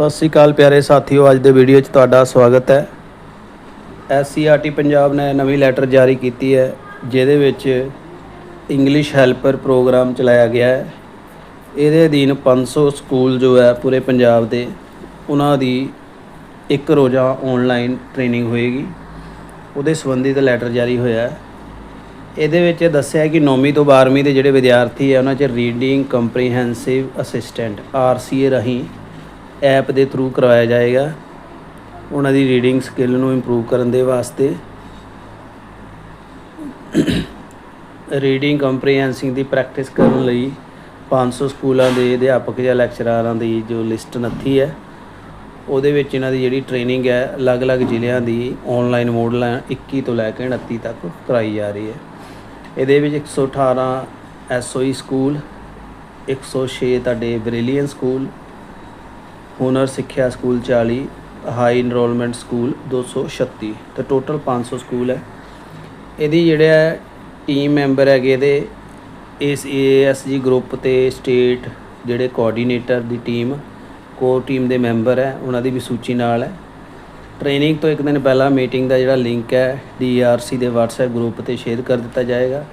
ਸਤਿ ਸ਼੍ਰੀ ਅਕਾਲ ਪਿਆਰੇ ਸਾਥੀਓ, ਅੱਜ ਦੇ ਵੀਡੀਓ 'ਚ ਤੁਹਾਡਾ ਸਵਾਗਤ ਹੈ। ਐਸਸੀਆਰਟੀ ਪੰਜਾਬ ਨੇ ਨਵੀਂ ਲੈਟਰ ਜਾਰੀ ਕੀਤੀ ਹੈ, ਜਿਹਦੇ ਵਿੱਚ ਇੰਗਲਿਸ਼ ਹੈਲਪਰ ਪ੍ਰੋਗਰਾਮ ਚਲਾਇਆ ਗਿਆ ਹੈ। ਇਹਦੇ ਅਧੀਨ 500 ਸਕੂਲ ਜੋ ਹੈ ਪੂਰੇ ਪੰਜਾਬ ਦੇ, ਉਹਨਾਂ ਦੀ ਇੱਕ ਰੋਜ਼ਾ ਆਨਲਾਈਨ ਟ੍ਰੇਨਿੰਗ ਹੋਏਗੀ। ਉਹਦੇ ਸੰਬੰਧੀ ਤਾਂ ਲੈਟਰ ਜਾਰੀ ਹੋਇਆ ਹੈ। ਇਹਦੇ ਵਿੱਚ ਦੱਸਿਆ ਕਿ 9ਵੀਂ ਤੋਂ 12ਵੀਂ ਦੇ ਜਿਹੜੇ ਵਿਦਿਆਰਥੀ ਹੈ, ਉਹਨਾਂ 'ਚ ਰੀਡਿੰਗ ਕੰਪਰੀਹੈਂਸਿਵ ਅਸਿਸਟੈਂਟ ਆਰਸੀਏ ਰਾਹੀਂ ਐਪ ਦੇ ਥਰੂ ਕਰਵਾਇਆ ਜਾਏਗਾ। ਉਹਨਾਂ ਦੀ ਰੀਡਿੰਗ ਸਕਿੱਲ ਨੂੰ ਇੰਪਰੂਵ ਕਰਨ ਦੇ ਵਾਸਤੇ। ਰੀਡਿੰਗ ਕੰਪਰੀਹੈਂਸਿੰਗ ਦੀ ਪ੍ਰੈਕਟਿਸ ਕਰਨ ਲਈ 500 ਸਕੂਲਾਂ ਦੇ ਅਧਿਆਪਕ ਜਾਂ ਲੈਕਚਰਾਰਾਂ ਦੀ ਜੋ ਲਿਸਟ ਨੱਥੀ ਹੈ, ਉਹਦੇ ਵਿੱਚ ਇਹਨਾਂ ਦੀ ਜਿਹੜੀ ਟ੍ਰੇਨਿੰਗ ਹੈ, ਅਲੱਗ-ਅਲੱਗ ਜ਼ਿਲ੍ਹਿਆਂ ਦੀ ਆਨਲਾਈਨ ਮੋਡਲ 21 ਤੋਂ ਲੈ ਕੇ 29 ਤੱਕ ਕਰਾਈ ਜਾ ਰਹੀ ਹੈ। ਇਹਦੇ ਵਿੱਚ 118 ਐਸਓਈ ਸਕੂਲ 106 ਤੁਹਾਡੇ ਬ੍ਰਿਲੀਅਨ ਸਕੂਲ ਹੁਨਰ ਸਿੱਖਿਆ ਸਕੂਲ 40 ਹਾਈ ਇਨਰੋਲਮੈਂਟ ਸਕੂਲ 236 ਤੇ ਟੋਟਲ 500 ਸਕੂਲ ਹੈ। ਇਹਦੀ ਜਿਹੜਾ ਟੀਮ ਮੈਂਬਰ ਹੈਗੇ ਇਹਦੇ, ਇਸ ਏਐਸਜੀ ਗਰੁੱਪ ਤੇ ਸਟੇਟ ਜਿਹੜੇ ਕੋਆਰਡੀਨੇਟਰ ਦੀ ਟੀਮ ਕੋਰ ਟੀਮ ਦੇ ਮੈਂਬਰ ਹੈ, ਉਹਨਾਂ ਦੀ ਵੀ ਸੂਚੀ ਨਾਲ ਹੈ। ਟ੍ਰੇਨਿੰਗ ਤੋਂ ਇੱਕ ਦਿਨ ਪਹਿਲਾਂ ਮੀਟਿੰਗ ਦਾ ਜਿਹੜਾ ਲਿੰਕ ਹੈ ਡੀਆਰਸੀ ਦੇ WhatsApp ਗਰੁੱਪ ਤੇ ਸ਼ੇਅਰ ਕਰ ਦਿੱਤਾ ਜਾਏਗਾ।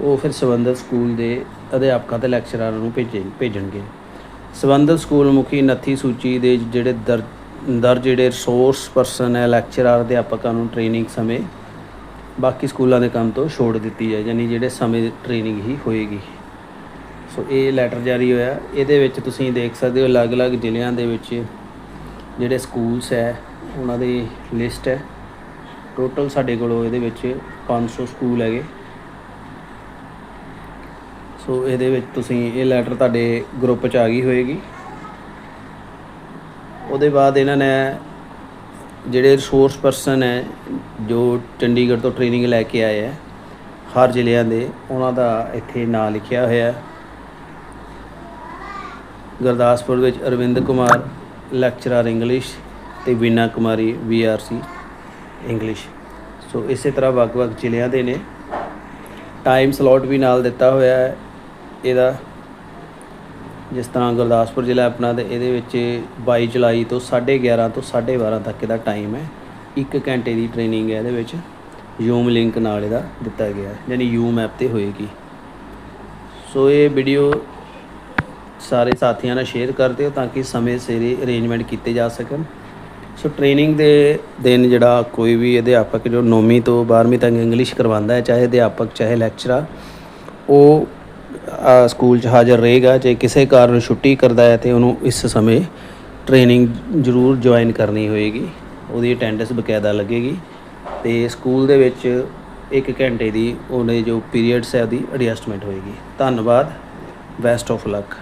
ਉਹ ਫਿਰ ਸੰਬੰਧਿਤ ਸਕੂਲ ਦੇ ਅਧਿਆਪਕਾਂ ਤੇ ਲੈਕਚਰਾਰਾਂ ਨੂੰ ਭੇਜੇ, ਭੇਜਣਗੇ। ਸੰਬੰਧਿਤ ਸਕੂਲ ਮੁਖੀ ਨੱਥੀ ਸੂਚੀ ਦੇ ਜਿਹੜੇ ਦਰ ਦਰ ਜਿਹੜੇ ਰਿਸੋਰਸ ਪਰਸਨ ਹੈ ਲੈਕਚਰਰ ਅਧਿਆਪਕਾਂ ਨੂੰ ਟ੍ਰੇਨਿੰਗ ਸਮੇਂ ਬਾਕੀ ਸਕੂਲਾਂ ਦੇ ਕੰਮ ਤੋਂ ਛੋੜ ਦਿੱਤੀ ਹੈ ਯਾਨੀ ਜਿਹੜੇ ਸਮੇਂ ਟ੍ਰੇਨਿੰਗ ਹੀ ਹੋਏਗੀ। ਸੋ ਇਹ ਲੈਟਰ ਜਾਰੀ ਹੋਇਆ। ਇਹਦੇ ਵਿੱਚ ਤੁਸੀਂ ਦੇਖ ਸਕਦੇ ਹੋ ਅਲੱਗ-ਅਲੱਗ ਜ਼ਿਲ੍ਹਿਆਂ ਦੇ ਵਿੱਚ ਜਿਹੜੇ ਸਕੂਲਸ ਹੈ, ਉਹਨਾਂ ਦੀ ਲਿਸਟ ਹੈ। ਟੋਟਲ ਸਾਡੇ ਕੋਲ ਇਹਦੇ ਵਿੱਚ 500 ਸਕੂਲ ਹੈਗੇ। ਸੋ ਇਹਦੇ ਵਿੱਚ ਤੁਸੀਂ ਇਹ ਲੈਟਰ ਤੁਹਾਡੇ ਗਰੁੱਪ 'ਚ ਆ ਗਈ ਹੋਏਗੀ। ਉਹਦੇ ਬਾਅਦ ਇਹਨਾਂ ਨੇ ਜਿਹੜੇ ਰਿਸੋਰਸ ਪਰਸਨ ਹੈ, ਜੋ ਚੰਡੀਗੜ੍ਹ ਤੋਂ ਟ੍ਰੇਨਿੰਗ ਲੈ ਕੇ ਆਏ ਹੈ, ਹਰ ਜ਼ਿਲ੍ਹਿਆਂ ਦੇ, ਉਹਨਾਂ ਦਾ ਇੱਥੇ ਨਾਂ ਲਿਖਿਆ ਹੋਇਆ ਹੈ। ਗੁਰਦਾਸਪੁਰ ਵਿੱਚ ਅਰਵਿੰਦ ਕੁਮਾਰ ਲੈਕਚਰਰ ਇੰਗਲਿਸ਼ ਤੇ ਵੀਨਾ ਕੁਮਾਰੀ ਵੀਆਰਸੀ ਇੰਗਲਿਸ਼ ਸੋ ਇਸੇ ਤਰ੍ਹਾਂ ਵੱਖ-ਵੱਖ ਜ਼ਿਲ੍ਹਿਆਂ ਦੇ ਨੇ। ਟਾਈਮ ਸਲੋਟ ਵੀ ਨਾਲ ਦਿੱਤਾ ਹੋਇਆ ਹੈ। ਇਹਦਾ ਜਿਸ ਤਰ੍ਹਾਂ ਗੁਰਦਾਸਪੁਰ ਜ਼ਿਲ੍ਹਾ ਆਪਣਾ ਤੇ ਇਹਦੇ ਵਿੱਚ 22 ਜੁਲਾਈ ਤੋਂ 11:30 ਤੋਂ 12:30 ਤੱਕ ਇਹਦਾ ਟਾਈਮ ਹੈ। 1 ਘੰਟੇ ਦੀ ਟ੍ਰੇਨਿੰਗ ਹੈ ਇਹਦੇ ਵਿੱਚ। ਯੂਮ ਲਿੰਕ ਨਾਲ ਇਹਦਾ ਦਿੱਤਾ ਗਿਆ ਹੈ, ਯਾਨੀ ਯੂਮ ਐਪ ਤੇ ਹੋਏਗੀ। ਸੋ ਇਹ ਵੀਡੀਓ ਸਾਰੇ ਸਾਥੀਆਂ ਨਾਲ ਸ਼ੇਅਰ ਕਰ ਦਿਓ ਤਾਂ ਕਿ ਸਮੇਂ ਸਿਰ ਅਰੇਂਜਮੈਂਟ ਕੀਤੇ ਜਾ ਸਕਣ। ਸੋ ਟ੍ਰੇਨਿੰਗ ਦੇ ਦਿਨ ਜਿਹੜਾ ਕੋਈ ਵੀ ਅਧਿਆਪਕ ਜੋ ਨੌਵੀਂ ਤੋਂ 12ਵੀਂ ਤੱਕ ਇੰਗਲਿਸ਼ ਕਰਵਾਉਂਦਾ ਹੈ, ਚਾਹੇ ਅਧਿਆਪਕ, ਚਾਹੇ ਲੈਕਚਰਰ ਉਹ ਸਕੂਲ 'ਚ ਹਾਜ਼ਰ ਰਹੇਗਾ, ਜੇ ਕਿਸੇ ਕਾਰਨ ਛੁੱਟੀ ਕਰਦਾ ਹੈ ਤੇ ਉਹਨੂੰ ਇਸ ਸਮੇਂ ਟ੍ਰੇਨਿੰਗ ਜ਼ਰੂਰ ਜੁਆਇਨ ਕਰਨੀ ਹੋਏਗੀ। ਉਹਦੀ ਅਟੈਂਡੈਂਸ ਬਕਾਇਦਾ ਲੱਗੇਗੀ ਤੇ ਸਕੂਲ ਦੇ ਵਿੱਚ 1 ਘੰਟੇ ਦੀ ਉਹਨੇ ਜੋ ਪੀਰੀਅਡਸ ਹੈ ਉਹਦੀ ਐਡਜਸਟਮੈਂਟ ਹੋਏਗੀ। ਧੰਨਵਾਦ ਬੈਸਟ ਆਫ ਲੱਕ